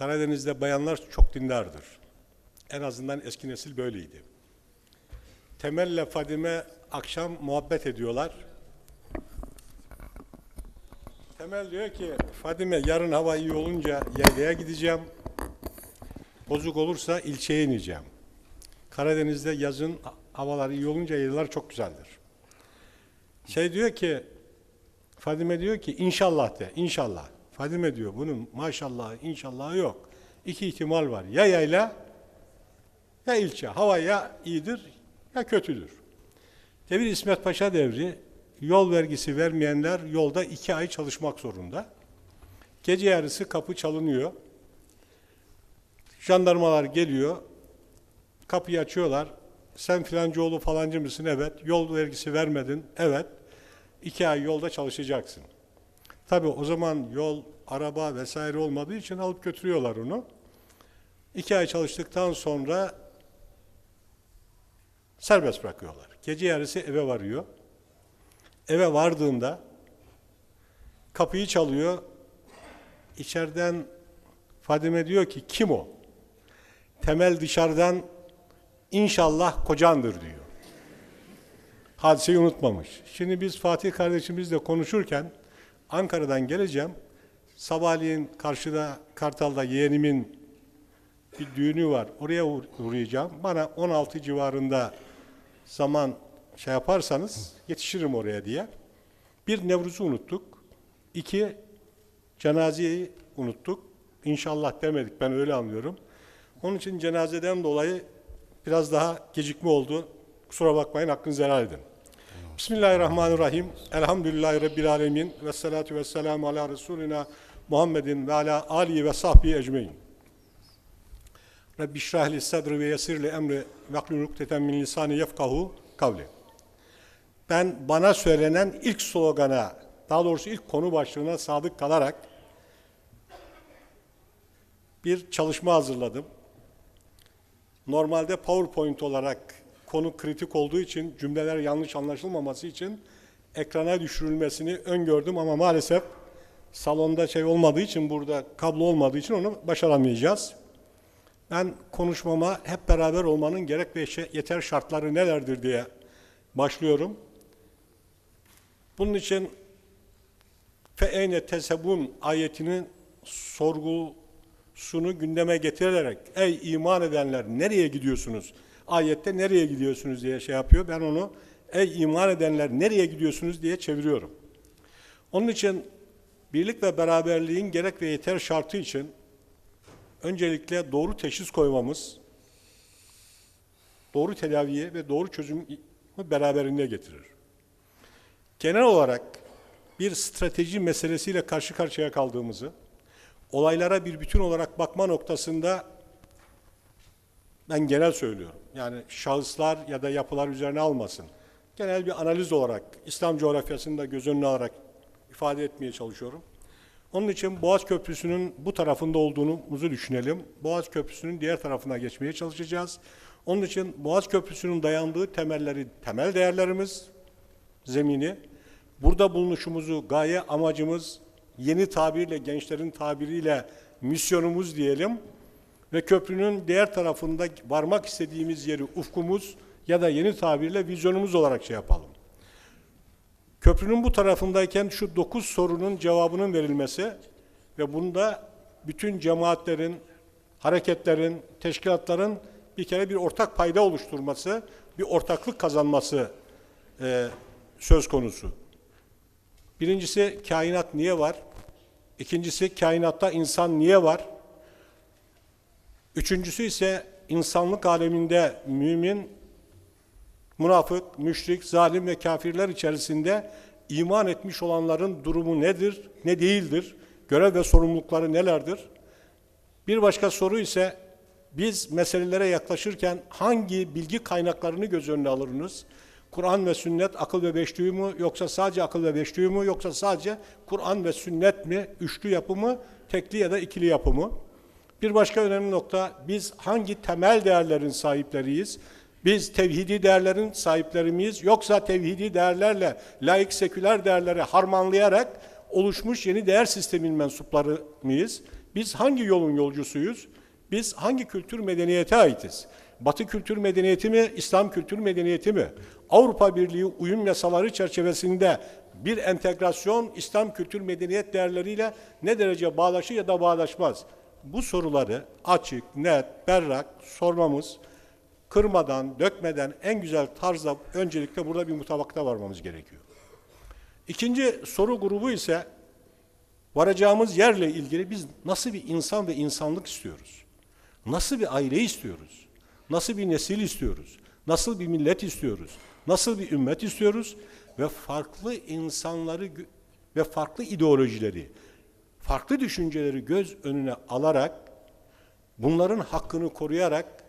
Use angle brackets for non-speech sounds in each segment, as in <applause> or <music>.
Karadeniz'de bayanlar çok dindardır. En azından eski nesil böyleydi. Temel'le Fadime akşam muhabbet ediyorlar. Temel diyor ki Fadime yarın hava iyi olunca yaylaya gideceğim. Bozuk olursa ilçeye ineceğim. Karadeniz'de yazın havalar iyi olunca yaylalar çok güzeldir. Şey diyor ki Fadime diyor ki inşallah de inşallah. Fadime diyor bunun maşallah inşallah yok. İki ihtimal var. Ya yayla ya ilçe. Hava ya iyidir ya kötüdür. Devir İsmet Paşa devri yol vergisi vermeyenler yolda iki ay çalışmak zorunda. Gece yarısı kapı çalınıyor. Jandarmalar geliyor. Kapıyı açıyorlar. Sen filancıoğlu falancı mısın? Evet. Yol vergisi vermedin? Evet. İki ay yolda çalışacaksın. Tabii o zaman yol, araba vesaire olmadığı için alıp götürüyorlar onu. İki ay çalıştıktan sonra serbest bırakıyorlar. Gece yarısı eve varıyor. Eve vardığında kapıyı çalıyor. İçeriden Fadime diyor ki kim o? Temel dışarıdan inşallah kocandır diyor. Hadiseyi unutmamış. Şimdi biz Fatih kardeşimizle konuşurken Ankara'dan geleceğim. Sabahleyin karşıda Kartal'da yeğenimin bir düğünü var. Oraya uğ- uğrayacağım. Bana 16 civarında zaman şey yaparsanız yetişirim oraya diye. Bir Nevruz'u unuttuk. İki cenazeyi unuttuk. İnşallah demedik ben öyle anlıyorum. Onun için cenazeden dolayı biraz daha gecikme oldu. Kusura bakmayın hakkınızı helal edin. Bismillahirrahmanirrahim. Elhamdülillahi Rabbil alemin. Ve salatu ve selamu ala Resulina Muhammedin ve ala alihi ve sahbihi ecmein. Rabbi şrahli sadri ve yesirli emri ve aklü nukteten min lisani yefkahu kavli. Ben bana söylenen ilk slogana, daha doğrusu ilk konu başlığına sadık kalarak bir çalışma hazırladım. Normalde PowerPoint olarak konu kritik olduğu için cümleler yanlış anlaşılmaması için ekrana düşürülmesini öngördüm ama maalesef salonda şey olmadığı için burada kablo olmadığı için onu başaramayacağız. Ben konuşmama hep beraber olmanın gerek ve şe- yeter şartları nelerdir diye başlıyorum. Bunun için fe'eyne tesebun ayetinin sorgusunu gündeme getirilerek ey iman edenler nereye gidiyorsunuz? Ayette nereye gidiyorsunuz diye şey yapıyor. Ben onu ey iman edenler nereye gidiyorsunuz diye çeviriyorum. Onun için birlik ve beraberliğin gerek ve yeter şartı için öncelikle doğru teşhis koymamız, doğru tedaviye ve doğru çözümü beraberinde getirir. Genel olarak bir strateji meselesiyle karşı karşıya kaldığımızı, olaylara bir bütün olarak bakma noktasında ben genel söylüyorum. Yani şahıslar ya da yapılar üzerine almasın. Genel bir analiz olarak İslam coğrafyasını da göz önüne alarak ifade etmeye çalışıyorum. Onun için Boğaz Köprüsü'nün bu tarafında olduğumuzu düşünelim. Boğaz Köprüsü'nün diğer tarafına geçmeye çalışacağız. Onun için Boğaz Köprüsü'nün dayandığı temelleri, temel değerlerimiz, zemini, burada bulunuşumuzu, gaye amacımız, yeni tabirle, gençlerin tabiriyle misyonumuz diyelim ve köprünün diğer tarafında varmak istediğimiz yeri ufkumuz ya da yeni tabirle vizyonumuz olarak şey yapalım. Köprünün bu tarafındayken şu dokuz sorunun cevabının verilmesi ve bunda bütün cemaatlerin, hareketlerin, teşkilatların bir kere bir ortak payda oluşturması, bir ortaklık kazanması e, söz konusu. Birincisi kainat niye var? İkincisi kainatta insan niye var? Üçüncüsü ise insanlık aleminde mümin, münafık, müşrik, zalim ve kafirler içerisinde iman etmiş olanların durumu nedir, ne değildir? Görev ve sorumlulukları nelerdir? Bir başka soru ise biz meselelere yaklaşırken hangi bilgi kaynaklarını göz önüne alırız? Kur'an ve sünnet akıl ve beşlüğü mü yoksa sadece akıl ve beşlüğü mü yoksa sadece Kur'an ve sünnet mi, üçlü yapı mı, tekli ya da ikili yapı mı? Bir başka önemli nokta biz hangi temel değerlerin sahipleriyiz? Biz tevhidi değerlerin sahipleri miyiz? Yoksa tevhidi değerlerle laik seküler değerleri harmanlayarak oluşmuş yeni değer sisteminin mensupları mıyız? Biz hangi yolun yolcusuyuz? Biz hangi kültür medeniyete aitiz? Batı kültür medeniyeti mi, İslam kültür medeniyeti mi? Avrupa Birliği uyum yasaları çerçevesinde bir entegrasyon İslam kültür medeniyet değerleriyle ne derece bağdaşır ya da bağdaşmaz? Bu soruları açık, net, berrak sormamız, kırmadan, dökmeden en güzel tarzda öncelikle burada bir mutabakata varmamız gerekiyor. İkinci soru grubu ise varacağımız yerle ilgili biz nasıl bir insan ve insanlık istiyoruz? Nasıl bir aile istiyoruz? Nasıl bir nesil istiyoruz? Nasıl bir millet istiyoruz? Nasıl bir ümmet istiyoruz? Ve farklı insanları ve farklı ideolojileri, farklı düşünceleri göz önüne alarak bunların hakkını koruyarak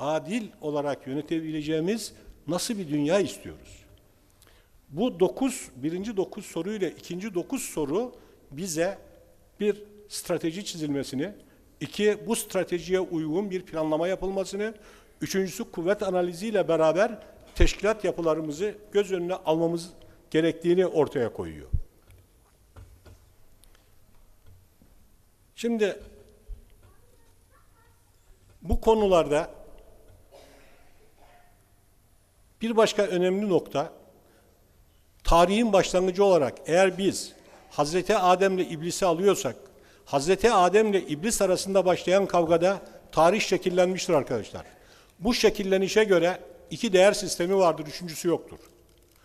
adil olarak yönetebileceğimiz nasıl bir dünya istiyoruz? Bu dokuz, birinci dokuz soruyla ikinci dokuz soru bize bir strateji çizilmesini, iki bu stratejiye uygun bir planlama yapılmasını, üçüncüsü kuvvet analiziyle beraber teşkilat yapılarımızı göz önüne almamız gerektiğini ortaya koyuyor. Şimdi bu konularda bir başka önemli nokta tarihin başlangıcı olarak eğer biz Hazreti Adem'le iblisi alıyorsak, Hazreti Adem'le iblis arasında başlayan kavgada tarih şekillenmiştir arkadaşlar. Bu şekillenişe göre iki değer sistemi vardır, üçüncüsü yoktur.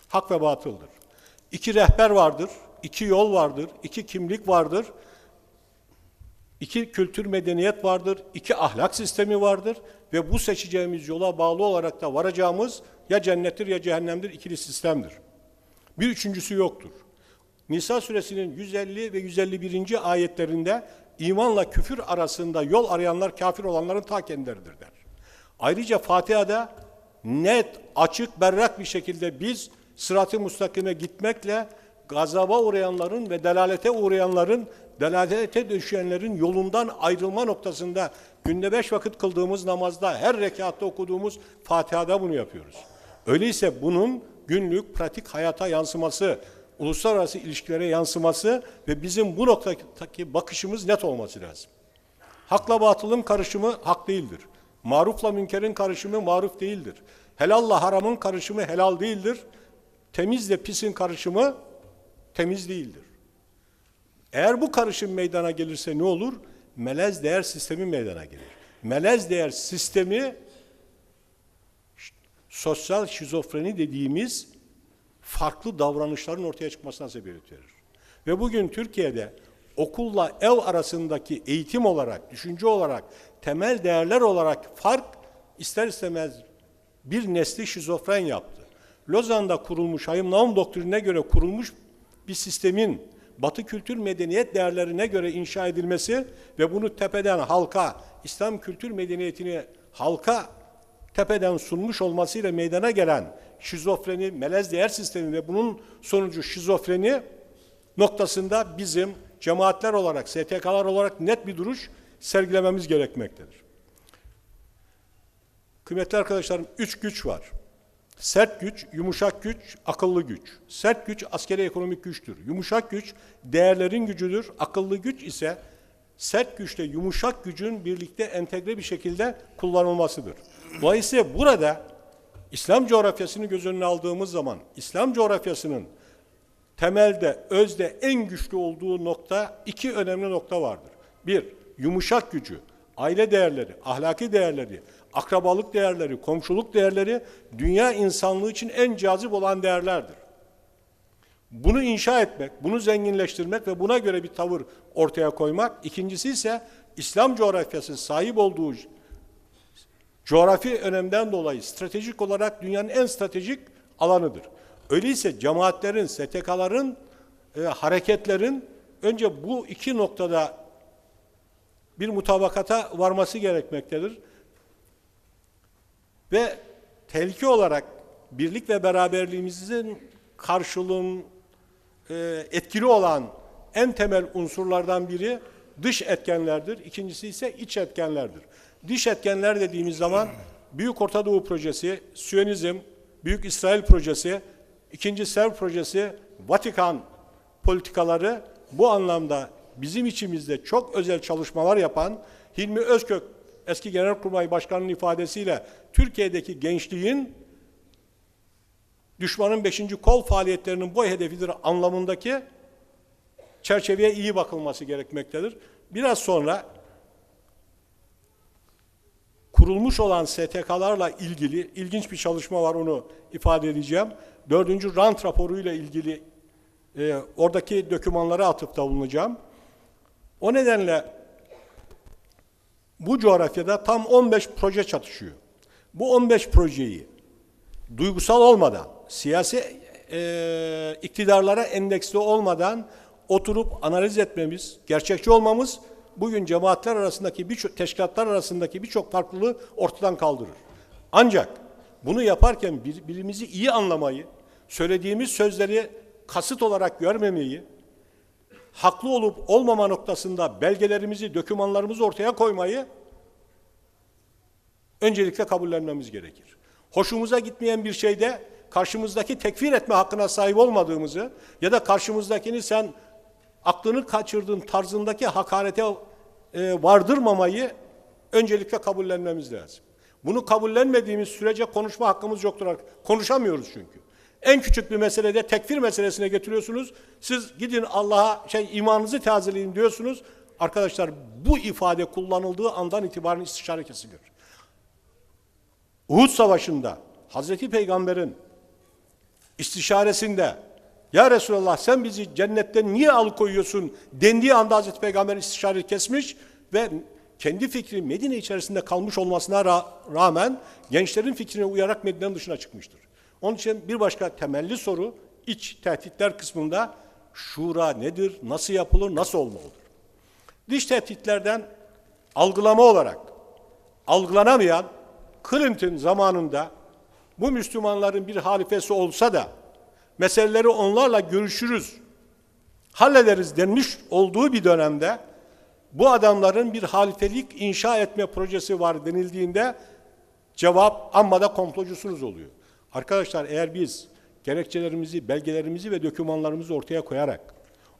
Hak ve batıldır. İki rehber vardır, iki yol vardır, iki kimlik vardır, iki kültür medeniyet vardır, iki ahlak sistemi vardır ve bu seçeceğimiz yola bağlı olarak da varacağımız ya cennettir ya cehennemdir ikili sistemdir. Bir üçüncüsü yoktur. Nisa suresinin 150 ve 151. ayetlerinde imanla küfür arasında yol arayanlar kafir olanların ta kendileridir der. Ayrıca Fatiha'da net, açık, berrak bir şekilde biz sırat-ı mustakime gitmekle gazaba uğrayanların ve delalete uğrayanların, delalete düşenlerin yolundan ayrılma noktasında günde beş vakit kıldığımız namazda, her rekatta okuduğumuz Fatiha'da bunu yapıyoruz. Öyleyse bunun günlük, pratik hayata yansıması, uluslararası ilişkilere yansıması ve bizim bu noktadaki bakışımız net olması lazım. Hakla batılın karışımı hak değildir. Marufla münkerin karışımı maruf değildir. Helalla haramın karışımı helal değildir. Temizle pisin karışımı temiz değildir. Eğer bu karışım meydana gelirse ne olur? Melez değer sistemi meydana gelir. Melez değer sistemi sosyal şizofreni dediğimiz farklı davranışların ortaya çıkmasına sebebiyet verir. Ve bugün Türkiye'de okulla ev arasındaki eğitim olarak, düşünce olarak, temel değerler olarak fark ister istemez bir nesli şizofren yaptı. Lozan'da kurulmuş, Hayım Naum doktrinine göre kurulmuş bir sistemin Batı kültür medeniyet değerlerine göre inşa edilmesi ve bunu tepeden halka, İslam kültür medeniyetini halka tepeden sunmuş olmasıyla meydana gelen şizofreni, melez değer sistemi ve bunun sonucu şizofreni noktasında bizim cemaatler olarak, STK'lar olarak net bir duruş sergilememiz gerekmektedir. Kıymetli arkadaşlarım, üç güç var. Sert güç, yumuşak güç, akıllı güç. Sert güç askeri ekonomik güçtür. Yumuşak güç değerlerin gücüdür. Akıllı güç ise sert güçle yumuşak gücün birlikte entegre bir şekilde kullanılmasıdır. Dolayısıyla burada İslam coğrafyasını göz önüne aldığımız zaman İslam coğrafyasının temelde, özde en güçlü olduğu nokta iki önemli nokta vardır. Bir, yumuşak gücü, aile değerleri, ahlaki değerleri, akrabalık değerleri, komşuluk değerleri dünya insanlığı için en cazip olan değerlerdir. Bunu inşa etmek, bunu zenginleştirmek ve buna göre bir tavır ortaya koymak. İkincisi ise İslam coğrafyası sahip olduğu coğrafi önemden dolayı stratejik olarak dünyanın en stratejik alanıdır. Öyleyse cemaatlerin, STK'ların, e, hareketlerin önce bu iki noktada bir mutabakata varması gerekmektedir. Ve tehlike olarak birlik ve beraberliğimizin karşılığın e, etkili olan en temel unsurlardan biri dış etkenlerdir. İkincisi ise iç etkenlerdir. Dış etkenler dediğimiz zaman Büyük Orta Doğu Projesi, Siyonizm, Büyük İsrail Projesi, İkinci Serv Projesi, Vatikan politikaları bu anlamda bizim içimizde çok özel çalışmalar yapan Hilmi Özkök eski Genelkurmay Başkanı'nın ifadesiyle Türkiye'deki gençliğin düşmanın beşinci kol faaliyetlerinin bu hedefidir anlamındaki çerçeveye iyi bakılması gerekmektedir. Biraz sonra kurulmuş olan STK'larla ilgili ilginç bir çalışma var onu ifade edeceğim. Dördüncü rant raporuyla ilgili e, oradaki dokümanlara atıfta bulunacağım. O nedenle bu coğrafyada tam 15 proje çatışıyor. Bu 15 projeyi duygusal olmadan, siyasi e, iktidarlara endeksli olmadan oturup analiz etmemiz, gerçekçi olmamız bugün cemaatler arasındaki birçok teşkilatlar arasındaki birçok farklılığı ortadan kaldırır. Ancak bunu yaparken bir, birimizi iyi anlamayı, söylediğimiz sözleri kasıt olarak görmemeyi, haklı olup olmama noktasında belgelerimizi, dokümanlarımızı ortaya koymayı öncelikle kabullenmemiz gerekir. Hoşumuza gitmeyen bir şeyde karşımızdaki tekfir etme hakkına sahip olmadığımızı ya da karşımızdakini sen aklını kaçırdığın tarzındaki hakarete e, vardırmamayı öncelikle kabullenmemiz lazım. Bunu kabullenmediğimiz sürece konuşma hakkımız yoktur. Konuşamıyoruz çünkü. En küçük bir meselede tekfir meselesine getiriyorsunuz. Siz gidin Allah'a şey imanınızı tazeleyin diyorsunuz. Arkadaşlar bu ifade kullanıldığı andan itibaren istişare kesilir. Uhud Savaşı'nda Hazreti Peygamber'in istişaresinde ya Resulallah sen bizi cennetten niye alıkoyuyorsun dendiği anda Hazreti Peygamber istişare kesmiş ve kendi fikri Medine içerisinde kalmış olmasına ra- rağmen gençlerin fikrine uyarak Medine'nin dışına çıkmıştır. Onun için bir başka temelli soru iç tehditler kısmında şura nedir, nasıl yapılır, nasıl olmalıdır? Dış tehditlerden algılama olarak algılanamayan Clinton zamanında bu Müslümanların bir halifesi olsa da meseleleri onlarla görüşürüz, hallederiz denmiş olduğu bir dönemde bu adamların bir halifelik inşa etme projesi var denildiğinde cevap amma da komplocusunuz oluyor. Arkadaşlar eğer biz gerekçelerimizi, belgelerimizi ve dokümanlarımızı ortaya koyarak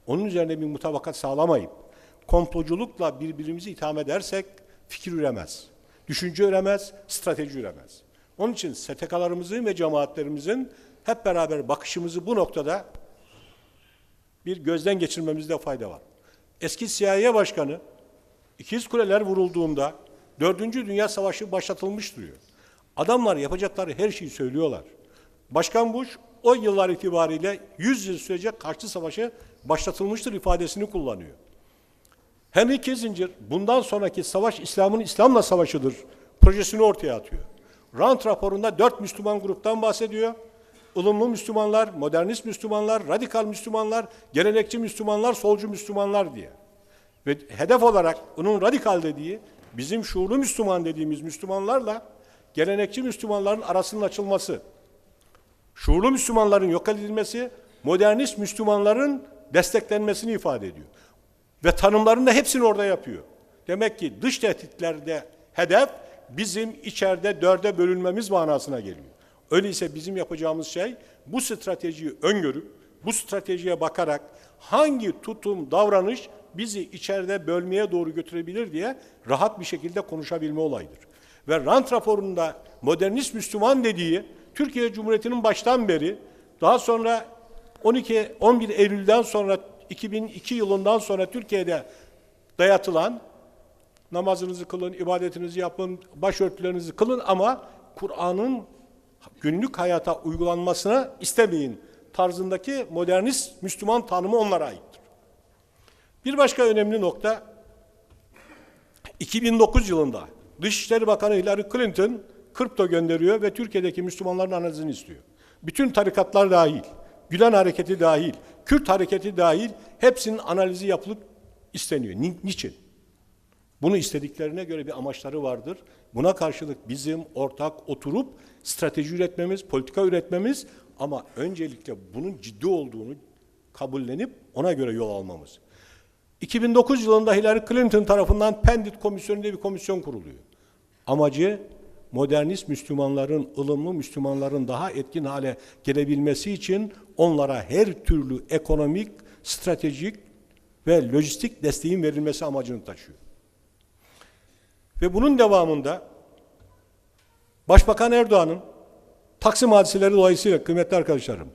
onun üzerine bir mutabakat sağlamayıp komploculukla birbirimizi itham edersek fikir üremez. Düşünce üremez, strateji üremez. Onun için STK'larımızın ve cemaatlerimizin hep beraber bakışımızı bu noktada bir gözden geçirmemizde fayda var. Eski CIA Başkanı İkiz Kuleler vurulduğunda Dördüncü Dünya Savaşı başlatılmış duruyor. Adamlar yapacakları her şeyi söylüyorlar. Başkan Bush o yıllar itibariyle 100 yıl sürecek karşı savaşı başlatılmıştır ifadesini kullanıyor. Henry Kissinger bundan sonraki savaş İslam'ın İslam'la savaşıdır projesini ortaya atıyor. Rand raporunda dört Müslüman gruptan bahsediyor. Ilımlı Müslümanlar, modernist Müslümanlar, radikal Müslümanlar, gelenekçi Müslümanlar, solcu Müslümanlar diye. Ve hedef olarak onun radikal dediği bizim şuurlu Müslüman dediğimiz Müslümanlarla gelenekçi Müslümanların arasının açılması, şuurlu Müslümanların yok edilmesi, modernist Müslümanların desteklenmesini ifade ediyor. Ve tanımlarını da hepsini orada yapıyor. Demek ki dış tehditlerde hedef bizim içeride dörde bölünmemiz manasına geliyor. Öyleyse bizim yapacağımız şey bu stratejiyi öngörüp, bu stratejiye bakarak hangi tutum, davranış bizi içeride bölmeye doğru götürebilir diye rahat bir şekilde konuşabilme olayıdır. Ve rant raporunda modernist Müslüman dediği Türkiye Cumhuriyeti'nin baştan beri daha sonra 12 11 Eylül'den sonra 2002 yılından sonra Türkiye'de dayatılan namazınızı kılın, ibadetinizi yapın, başörtülerinizi kılın ama Kur'an'ın günlük hayata uygulanmasına istemeyin tarzındaki modernist Müslüman tanımı onlara aittir. Bir başka önemli nokta 2009 yılında Dışişleri Bakanı Hillary Clinton kripto gönderiyor ve Türkiye'deki Müslümanların analizini istiyor. Bütün tarikatlar dahil, Gülen hareketi dahil, Kürt hareketi dahil hepsinin analizi yapılıp isteniyor. Ni niçin? Bunu istediklerine göre bir amaçları vardır. Buna karşılık bizim ortak oturup strateji üretmemiz, politika üretmemiz ama öncelikle bunun ciddi olduğunu kabullenip ona göre yol almamız. 2009 yılında Hillary Clinton tarafından Pendit Komisyonu diye bir komisyon kuruluyor. Amacı modernist Müslümanların, ılımlı Müslümanların daha etkin hale gelebilmesi için onlara her türlü ekonomik, stratejik ve lojistik desteğin verilmesi amacını taşıyor. Ve bunun devamında Başbakan Erdoğan'ın Taksim hadiseleri dolayısıyla kıymetli arkadaşlarım,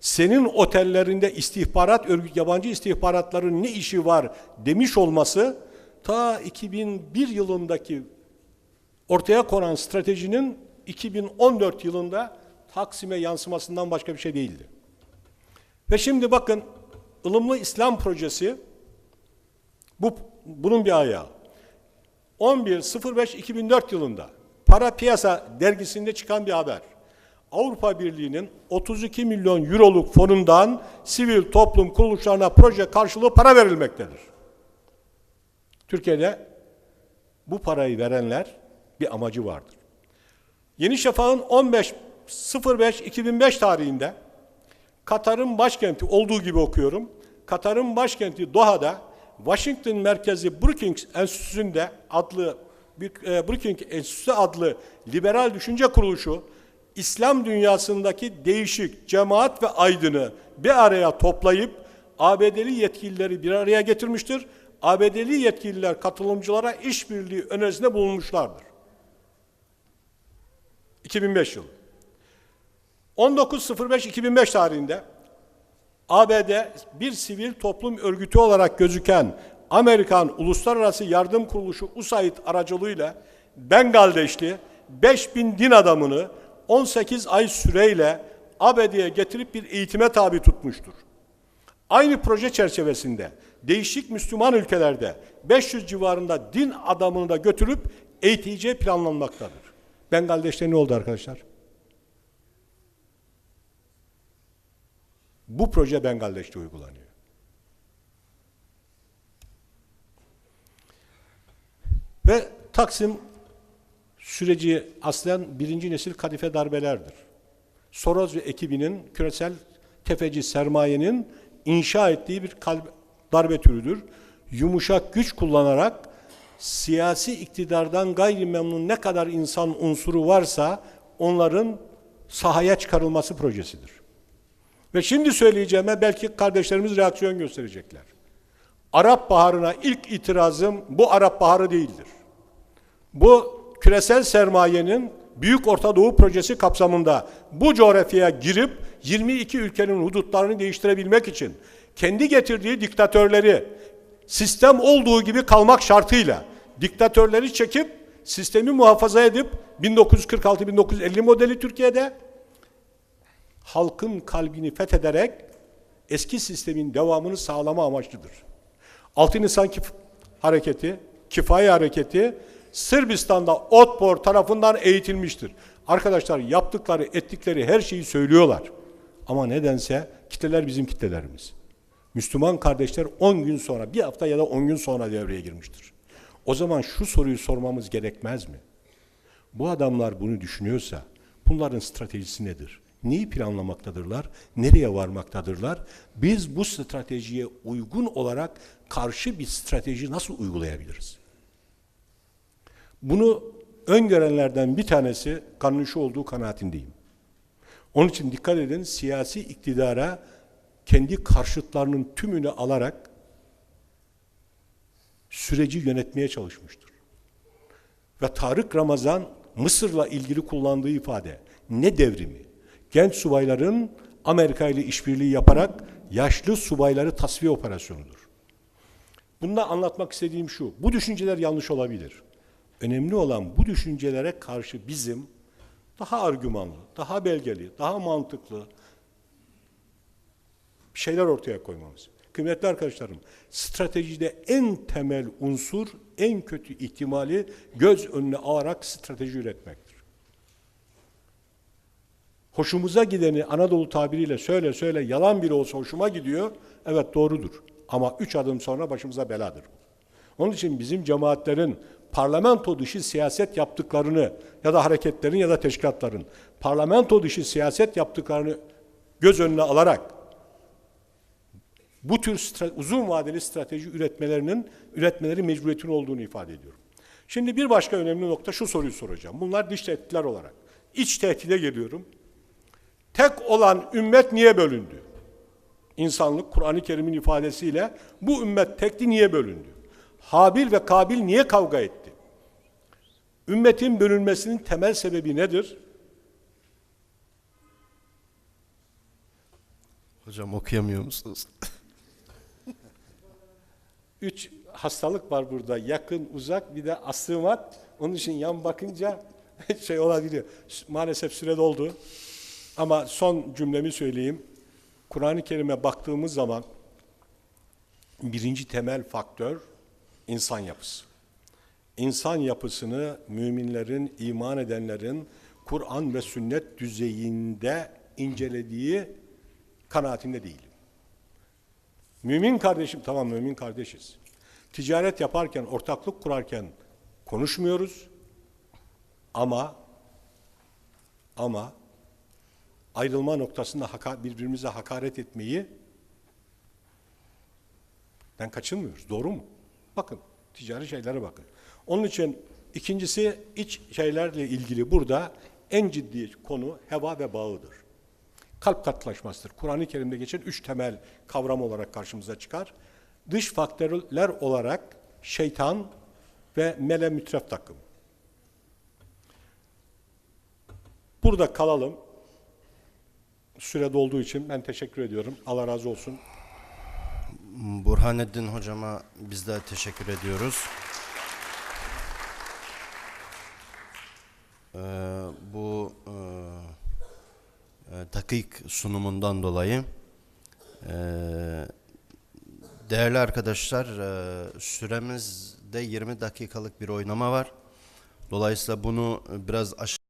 senin otellerinde istihbarat örgüt yabancı istihbaratların ne işi var demiş olması ta 2001 yılındaki ortaya konan stratejinin 2014 yılında Taksim'e yansımasından başka bir şey değildi. Ve şimdi bakın ılımlı İslam projesi bu bunun bir ayağı. 11.05.2004 yılında Para Piyasa dergisinde çıkan bir haber. Avrupa Birliği'nin 32 milyon euroluk fonundan sivil toplum kuruluşlarına proje karşılığı para verilmektedir. Türkiye'de bu parayı verenler bir amacı vardır. Yeni Şafak'ın 15.05.2005 tarihinde Katar'ın başkenti olduğu gibi okuyorum. Katar'ın başkenti Doha'da Washington merkezi Brookings Enstitüsü'nde adlı e, Brookings Enstitüsü adlı liberal düşünce kuruluşu İslam dünyasındaki değişik cemaat ve aydını bir araya toplayıp ABD'li yetkilileri bir araya getirmiştir. ABD'li yetkililer katılımcılara işbirliği önerisinde bulunmuşlardır. 2005 yılı. 19.05.2005 tarihinde ABD bir sivil toplum örgütü olarak gözüken Amerikan Uluslararası Yardım Kuruluşu USAID aracılığıyla Bengaldeşli 5000 din adamını 18 ay süreyle ABD'ye getirip bir eğitime tabi tutmuştur. Aynı proje çerçevesinde değişik Müslüman ülkelerde 500 civarında din adamını da götürüp eğiteceği planlanmaktadır. Bengaldeş'te ne oldu arkadaşlar? Bu proje Bengaldeş'te uygulanıyor. Ve Taksim süreci aslen birinci nesil kadife darbelerdir. Soros ve ekibinin küresel tefeci sermayenin inşa ettiği bir darbe türüdür. Yumuşak güç kullanarak siyasi iktidardan gayri memnun ne kadar insan unsuru varsa onların sahaya çıkarılması projesidir. Ve şimdi söyleyeceğime belki kardeşlerimiz reaksiyon gösterecekler. Arap Baharı'na ilk itirazım bu Arap Baharı değildir. Bu küresel sermayenin Büyük Orta Doğu projesi kapsamında bu coğrafyaya girip 22 ülkenin hudutlarını değiştirebilmek için kendi getirdiği diktatörleri sistem olduğu gibi kalmak şartıyla diktatörleri çekip sistemi muhafaza edip 1946-1950 modeli Türkiye'de halkın kalbini fethederek eski sistemin devamını sağlama amaçlıdır. Altın İnsan Kif Hareketi, Kifaye Hareketi Sırbistan'da Otpor tarafından eğitilmiştir. Arkadaşlar yaptıkları, ettikleri her şeyi söylüyorlar. Ama nedense kitleler bizim kitlelerimiz. Müslüman kardeşler 10 gün sonra, bir hafta ya da 10 gün sonra devreye girmiştir. O zaman şu soruyu sormamız gerekmez mi? Bu adamlar bunu düşünüyorsa bunların stratejisi nedir? Neyi planlamaktadırlar? Nereye varmaktadırlar? Biz bu stratejiye uygun olarak karşı bir strateji nasıl uygulayabiliriz? Bunu öngörenlerden bir tanesi kanun olduğu kanaatindeyim. Onun için dikkat edin siyasi iktidara kendi karşıtlarının tümünü alarak süreci yönetmeye çalışmıştır. Ve Tarık Ramazan Mısır'la ilgili kullandığı ifade ne devrimi? Genç subayların Amerika ile işbirliği yaparak yaşlı subayları tasfiye operasyonudur. Bunda anlatmak istediğim şu, bu düşünceler yanlış olabilir. Önemli olan bu düşüncelere karşı bizim daha argümanlı, daha belgeli, daha mantıklı şeyler ortaya koymamız. Kıymetli arkadaşlarım, stratejide en temel unsur, en kötü ihtimali göz önüne alarak strateji üretmektir. Hoşumuza gideni Anadolu tabiriyle söyle söyle yalan bile olsa hoşuma gidiyor. Evet doğrudur. Ama üç adım sonra başımıza beladır. Onun için bizim cemaatlerin parlamento dışı siyaset yaptıklarını ya da hareketlerin ya da teşkilatların parlamento dışı siyaset yaptıklarını göz önüne alarak bu tür uzun vadeli strateji üretmelerinin üretmeleri mecburiyetin olduğunu ifade ediyorum. Şimdi bir başka önemli nokta şu soruyu soracağım. Bunlar dış tehditler olarak. İç tehdide geliyorum. Tek olan ümmet niye bölündü? insanlık Kur'an-ı Kerim'in ifadesiyle bu ümmet tekli niye bölündü? Habil ve Kabil niye kavga etti? Ümmetin bölünmesinin temel sebebi nedir? Hocam okuyamıyor musunuz? <laughs> Üç hastalık var burada. Yakın, uzak bir de astigmat. Onun için yan bakınca <laughs> şey olabiliyor. Maalesef süre doldu. Ama son cümlemi söyleyeyim. Kur'an-ı Kerim'e baktığımız zaman birinci temel faktör insan yapısı. İnsan yapısını müminlerin, iman edenlerin Kur'an ve sünnet düzeyinde incelediği kanaatinde değilim. Mümin kardeşim, tamam mümin kardeşiz. Ticaret yaparken, ortaklık kurarken konuşmuyoruz. Ama ama ayrılma noktasında haka, birbirimize hakaret etmeyi ben kaçınmıyoruz. Doğru mu? Bakın, ticari şeylere bakın. Onun için ikincisi iç şeylerle ilgili burada en ciddi konu heva ve bağıdır. Kalp katlaşmasıdır. Kur'an-ı Kerim'de geçen üç temel kavram olarak karşımıza çıkar. Dış faktörler olarak şeytan ve mele mütref takım. Burada kalalım. Süre dolduğu için ben teşekkür ediyorum. Allah razı olsun. Burhaneddin hocama biz de teşekkür ediyoruz. Ee, bu e, e, dakik sunumundan dolayı e, değerli arkadaşlar e, süremizde 20 dakikalık bir oynama var. Dolayısıyla bunu biraz aş